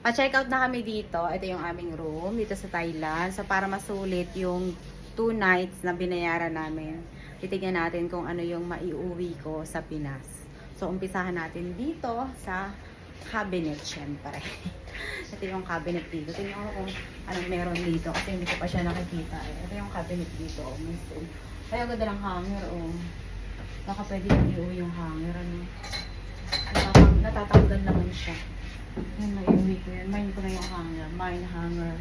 Pa-check out na kami dito. Ito yung aming room dito sa Thailand. So, para masulit yung two nights na binayaran namin, titignan natin kung ano yung maiuwi ko sa Pinas. So, umpisahan natin dito sa cabinet, syempre. Ito yung cabinet dito. Tingnan ko kung anong meron dito kasi hindi ko pa siya nakikita. Eh. Ito yung cabinet dito. Oh. Kaya ganda ng hanger, oh. Baka pwede yung iuwi yung hanger, ano. Natatang natatanggal naman siya. Yun, naiuwi ko yan. Mine ko na yung Mine hanger.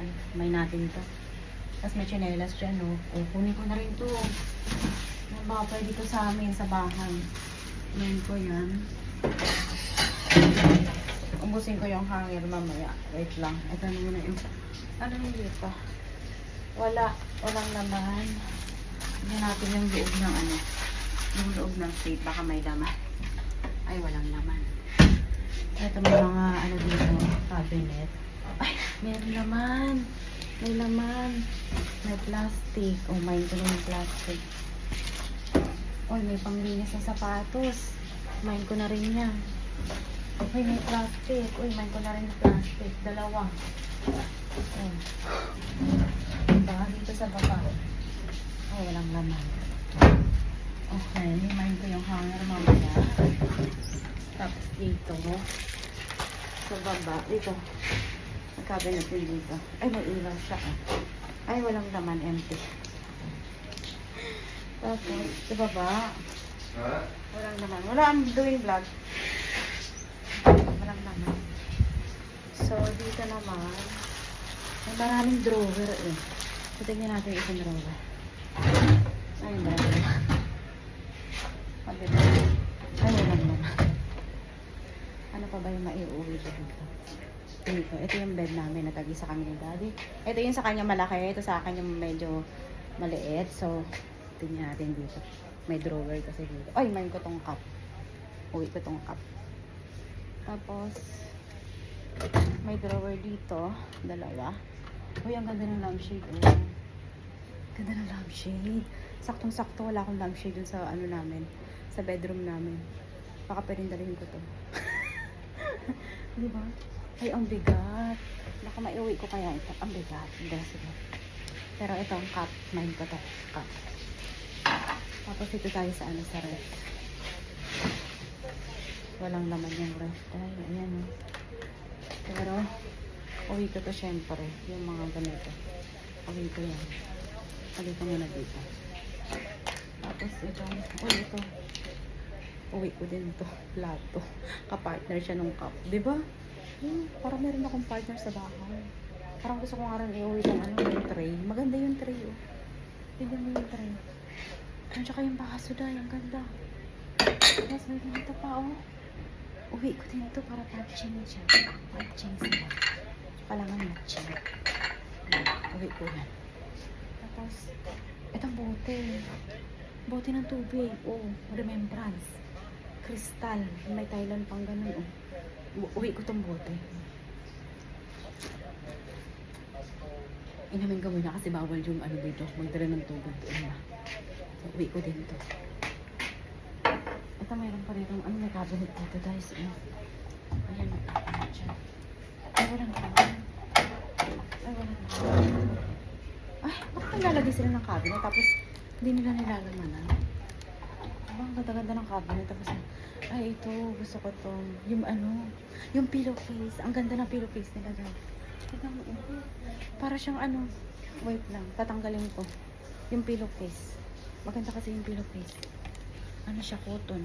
Ay, mine natin to. Tapos may chinelas dyan, no? O, kunin ko na rin to. Yan, baka pwede to sa amin, sa bahay. Mine ko yan. Ubusin ko yung hanger mamaya. Wait lang. Ito na muna yung... Ano yung dito? Wala. Walang laman. Tignan natin yung loob ng ano. Yung loob ng safe. Baka may laman. Ay, walang laman. Ito may mga ano dito. Cabinet. Ay, meron laman. May laman. May plastic. Oh, may na yung plastic. Oy, may panglinis ng sapatos. Mine ko na rin yan. Uy, may plastic. Uy, mine ko na rin plastic. Dalawa. Oh. Diba? Dito sa baba. Oh, walang laman. Okay, mine ko yung hanger mamaya. Tapos dito? Sa baba. Dito. Cabinet din dito. Ay, may ilaw siya. ah. Ay, walang laman. Empty. Tapos, sa baba. Walang naman. Wala ang doing vlog. Walang naman. So, dito naman, may maraming drawer eh. So, tingnan natin yung drawer. Ay, drawer. Pagod. Ay, walang naman. Ano pa ba yung maiuwi ko dito? Dito. Ito yung bed namin na tagi sa kami ni daddy. Ito yung sa kanya malaki. Ito sa akin yung medyo maliit. So, tingnan natin dito. May drawer kasi dito. Ay, main ko tong cup. Uwi ko tong cup. Tapos, may drawer dito. Dalawa. Uy, ang ganda ng lampshade. Oh. Ganda ng lampshade. Saktong-sakto. Wala akong lampshade dun sa ano namin. Sa bedroom namin. Baka pwedeng dalhin ko to. Di ba? Ay, ang bigat. Baka maiuwi ko kaya ito. Ang bigat. Hindi, sige. Pero ito ang cup. Main ko to. Cup. Tapos ito tayo sa ano sa ref. Walang laman yung ref. Ay, ayan oh. Pero, uwi ko to syempre. Yung mga ganito. Uwi ko yan. Uwi ko muna dito. Tapos ito. Uy, ito. Uwi ko din to. Plato. Kapartner siya nung cup. Ba? Hmm, parang meron akong partner sa bahay. Parang gusto ko nga rin iuwi ng ano, yung tray. Maganda yung tray oh. Tignan mo yung tray. At saka yung baso na, yung ganda. Tapos may ganito pa, oh. Uwi ko din to para matching siya. Matching sila. Kailangan matching. Uwi ko yan. Tapos, itong bote. Bote ng tubig. Oh, remembrance. Crystal. May Thailand pang ganun, oh. Uwi ko tong bote. Inamin gawin na kasi bawal yung ano dito. Magdala ng tubig doon. So, uwi ko din to. Ito mayroon pa rito. Ano may cabinet dito guys? Ayan, cabinet siya. Ay. Ay, walang cabinet. Ay, bakit nilalagay sila ng cabinet tapos hindi nila nilalamanan? Diba, ang ganda-ganda ng cabinet tapos ay ito, gusto ko to. Yung ano, yung pillowcase. Ang ganda ng pillowcase nila guys. Tignan mo, oh. Para siyang ano, wait lang, tatanggalin ko. Yung pillowcase. Maganda kasi yung pillowcase. Ano siya, cotton.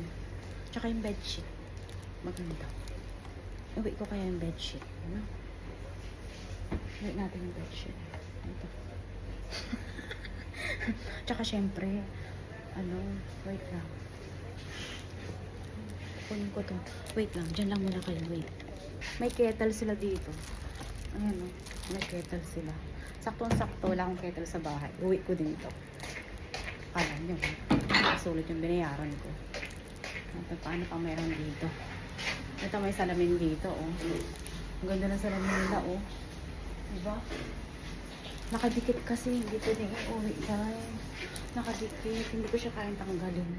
Tsaka yung bedsheet. Maganda. Uwi ko kaya yung bedsheet. Ano? Wait natin yung bedsheet. Ito. Tsaka syempre, ano, wait lang. Kunin ko to. Wait lang, dyan lang muna kayo, wait. May kettle sila dito. Ayan o, may kettle sila. Saktong-sakto, wala akong kettle sa bahay. Uwi ko din to. Kala nyo, sulit yung binayaran ko. Ito, paano pa meron dito? Ito, may salamin dito, oh. Ang ganda ng salamin nila, oh. Diba? Nakadikit kasi, hindi pwede uwi guys. Nakadikit, hindi ko siya kayang tanggalin.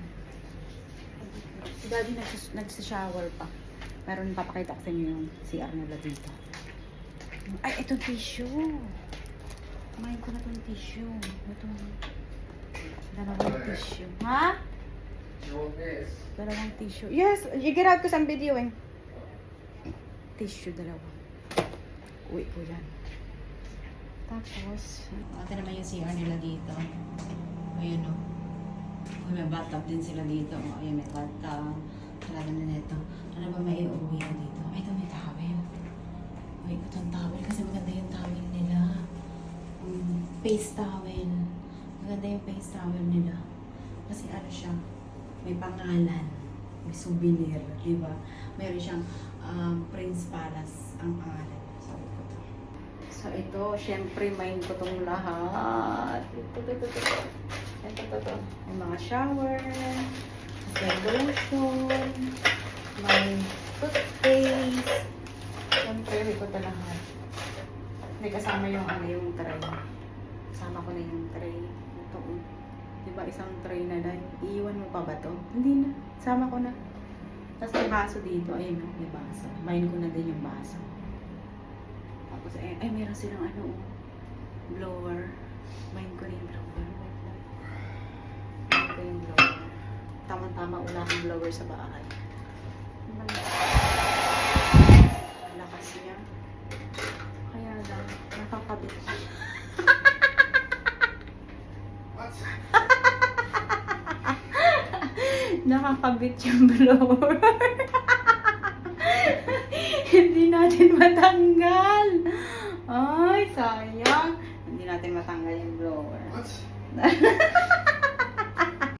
Si daddy nagsis- nagsishower pa. Pero napapakita ko sa inyo yung CR nila dito. Ay, ito tissue. Kumain ko na itong tissue. Ito. Dalawang tissue. Ha? Dalawang tissue. Yes, you get out ko sa video eh. Tissue dalawa. Uwi ko yan. Tapos, ate naman yung CR nila dito. Ayun o. Oh. May bathtub din sila dito. Oh, ayun, may bathtub. Talaga na nito. Ano ba may uuwi na dito? Ay, ito may towel. Ay, ito ang towel kasi maganda yung towel nila. Um, face towel. Maganda yung face towel nila. Kasi ano siya, may pangalan. May souvenir, di ba? Meron siyang um, Prince Palace ang pangalan. So ito, syempre mind ko tong lahat. Ito, ito, ito, ito. Ito, ito, ito. May mga shower, may lotion, may toothpaste. Syempre, may ko ito lahat. May kasama yung ano yung tray. Kasama ko na yung tray. Ito, oh. Diba isang tray na dahil iiwan mo pa ba to? Hindi na. Sama ko na. Tapos may baso dito. Ayun, may baso. Main ko na din yung baso. Ay, meron silang ano, oh, blower. Main ko na yung blower. Ko yung blower. Tama-tama, wala akong blower sa bahay. Ang lakas niya. Kaya lang, nakakabit. Nakakabit yung blower. Hindi natin matanggal. Ay, sayang. Hindi natin matanggal yung blower.